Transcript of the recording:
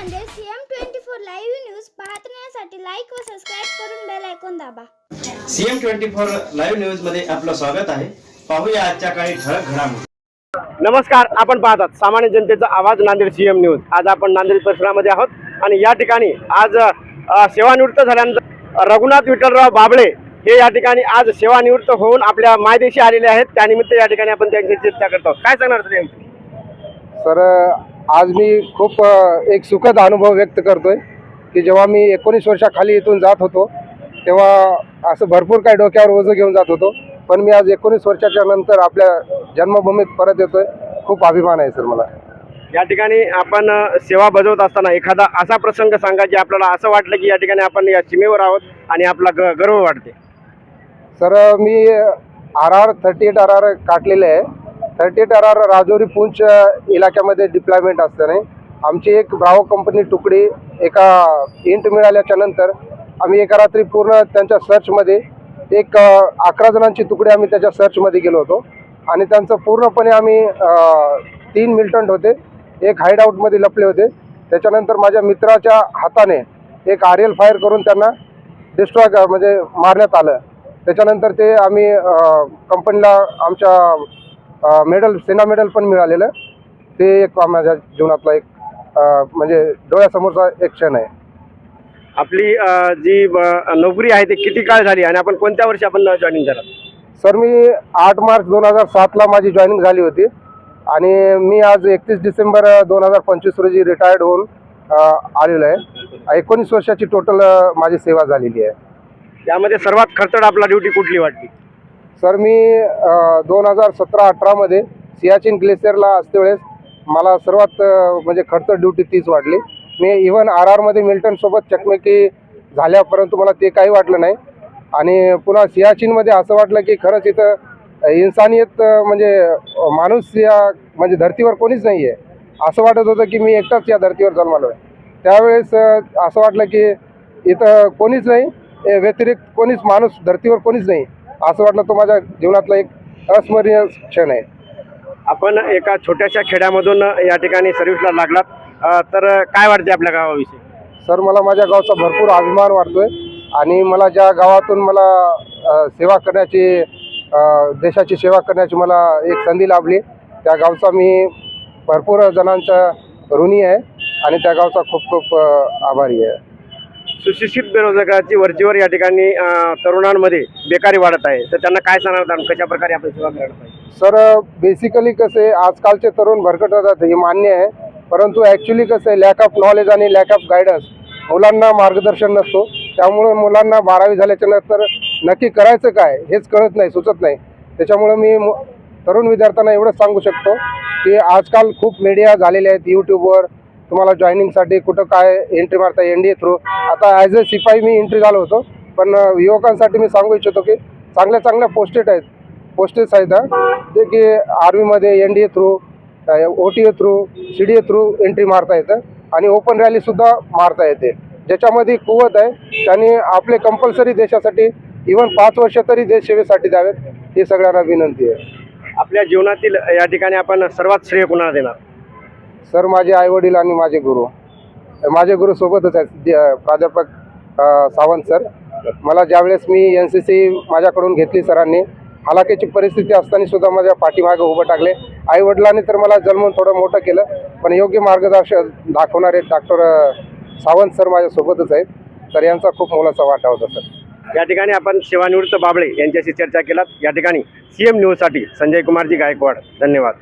Nanded CM twenty four live news पाहण्यासाठी like व subscribe करून बेल ऐकून दाबा. सीएम ट्वेंटी फोर लाईव्ह न्यूजमध्ये आपलं स्वागत आहे. पाहूया आजच्या काही ठळक घडामोडी. नमस्कार आपण पाहतात सामान्य जनतेचा आवाज नांदेड सीएम न्यूज. आज आपण नांदेड परिसरामध्ये आहोत आणि या ठिकाणी आज अ, सेवानिवृत्त झाल्यानंतर रघुनाथ विठ्ठलराव बाबळे हे या ठिकाणी आज सेवानिवृत्त होऊन आपल्या मायदेशी आलेले आहेत. त्यानिमित्त या ठिकाणी आपण त्यांची चर्चा करतो. काय सांगणार सर यांचं? सर आज मी खूप एक सुखद अनुभव व्यक्त करतोय की जेव्हा मी एकोणीस वर्षाखाली इथून जात होतो तेव्हा असं भरपूर काही डोक्यावर ओझं घेऊन जात होतो. पण मी आज एकोणीस वर्षाच्या नंतर आपल्या जन्मभूमीत परत येतोय. खूप अभिमान आहे सर मला. या ठिकाणी आपण सेवा बजावत असताना एखादा असा प्रसंग सांगा की आपल्याला असं वाटलं की या ठिकाणी आपण या सीमेवर आहोत आणि आपला ग गर्व वाटते सर मी R R thirty eight R R काढलेले आहे. Thirty eight R Rajouri Poonch इलाक्यामध्ये deployment असताना आमची एक ब्रावो कंपनी तुकडी एका इंट मिळाल्याच्या नंतर आम्ही एका रात्री पूर्ण त्यांच्या सर्चमध्ये एक अकरा जणांची तुकडी आम्ही त्याच्या सर्चमध्ये गेलो होतो. आणि त्यांचं पूर्णपणे आम्ही तीन मिलिटंट होते. एक हाईडआउटमध्ये लपले होते. त्याच्यानंतर माझ्या मित्राच्या हाताने एक आर एल फायर करून त्यांना डिस्ट्रॉय म्हणजे मारण्यात आलं. त्याच्यानंतर ते आम्ही कंपनीला आमच्या मेडल सेना मेडल पण मिळालेलं. ते एक माझ्या जीवनातला एक म्हणजे डोळ्यासमोरचा एक क्षण आहे. आपली अ, जी अ, नोकरी आहे ती किती काळ झाली आणि आपण कोणत्या वर्षी आपण जॉईनिंग झाला सर मी आठ मार्च दोन हजार सातला माझी जॉईनिंग झाली होती. आणि मी आज एकतीस डिसेंबर दोन हजार पंचवीस रोजी रिटायर्ड होऊन अ, आलेलो आहे. एकोणीस वर्षाची टोटल माझी सेवा झालेली आहे. यामध्ये सर्वात खर्चड आपला ड्युटी कुठली वाटली? सर मी दोन हजार सतरा अठरामध्ये सियाचिन ग्लेशियरला असते वेळेस मला सर्वात म्हणजे खर्च ड्युटी तीच वाटली मी इव्हन आर आरमध्ये मिल्टनसोबत चकमकी झाल्या परंतु मला ते काही वाटलं नाही. आणि पुन्हा सियाचिनमध्ये असं वाटलं की खरंच इथं इन्सानियत म्हणजे माणूस या म्हणजे धर्तीवर कोणीच नाही आहे असं वाटत होतं की मी एकटाच या धर्तीवर जन्मालो आहे. त्यावेळेस असं वाटलं की इथं कोणीच नाही. व्यतिरिक्त कोणीच माणूस धर्तीवर कोणीच नाही. असं वाटलं तो माझ्या जीवनातला एक अस्मरणीय क्षण आहे. आपण एका छोट्याशा खेड्यामधून या ठिकाणी सर्व्हिसला लागलात. तर काय वाटते आपल्या गावाविषयी? सर मला माझ्या गावचा भरपूर अभिमान वाटतोय आणि मला ज्या गावातून मला सेवा करण्याची देशाची सेवा करण्याची मला एक संधी लाभली त्या गावचा मी भरपूर जणांचा ऋणी आहे आणि त्या गावचा खूप खूप आभारी आहे. सुशिक्षित बेरोजगाराची वरचीवर या ठिकाणी तरुणांमध्ये बेकारी वाढत आहे. तर त्यांना काय सांगणार आपण कशा प्रकारे आपण सेवा करायला पाहिजे सर बेसिकली कसं आजकालचे तरुण भरकट राहतात हे मान्य आहे. परंतु ॲक्च्युली कसं आहे लॅक ऑफ नॉलेज आणि लॅक ऑफ गायडन्स मुलांना मार्गदर्शन नसतो. त्यामुळे मुलांना बारावी झाल्याच्यानंतर नक्की करायचं काय हेच कळत नाही सुचत नाही. त्याच्यामुळं मी तरुण विद्यार्थ्यांना एवढंच सांगू शकतो की आजकाल खूप मीडिया झालेले आहेत यूट्यूबवर तुम्हाला जॉईनिंगसाठी कुठं काय एंट्री मारता एन डी ए थ्रू आता ॲज अ शिपाई मी एंट्री झालो होतो पण युवकांसाठी मी सांगू इच्छितो की चांगल्या चांगल्या पोस्टेड आहेत. पोस्टेस आहेत जे की आर्मीमध्ये N D A through O T A through C D A through entry मारता येतं. आणि ओपन रॅलीसुद्धा मारता येते. ज्याच्यामध्ये कुवत आहे त्यांनी आपले कंपल्सरी देशासाठी इवन पाच वर्ष तरी देश सेवेसाठी द्यावेत ही सगळ्यांना विनंती आहे. आपल्या जीवनातील या ठिकाणी आपण सर्वात श्रेय कुणाला देणार? सर माझे आईवडील आणि माझे गुरु. माझे गुरु सोबतच आहेत प्राध्यापक सावंत सर. मला ज्यावेळेस मी एन सी सी माझ्याकडून घेतली सरांनी हालाकीची परिस्थिती असताना सुद्धा माझ्या पाठीमागे उभं टाकले. आईवडिलांनी तर मला जन्मून थोडं मोठं केलं पण योग्य मार्गदर्शन दाखवणारे डॉक्टर सावंत सर माझ्यासोबतच आहेत. तर यांचा खूप मोलाचा वाटा होता सर. या ठिकाणी आपण शिवानिवृत्त बाबळे यांच्याशी चर्चा केलात. या ठिकाणी सीएम न्यूजसाठी संजय कुमारजी गायकवाड. धन्यवाद.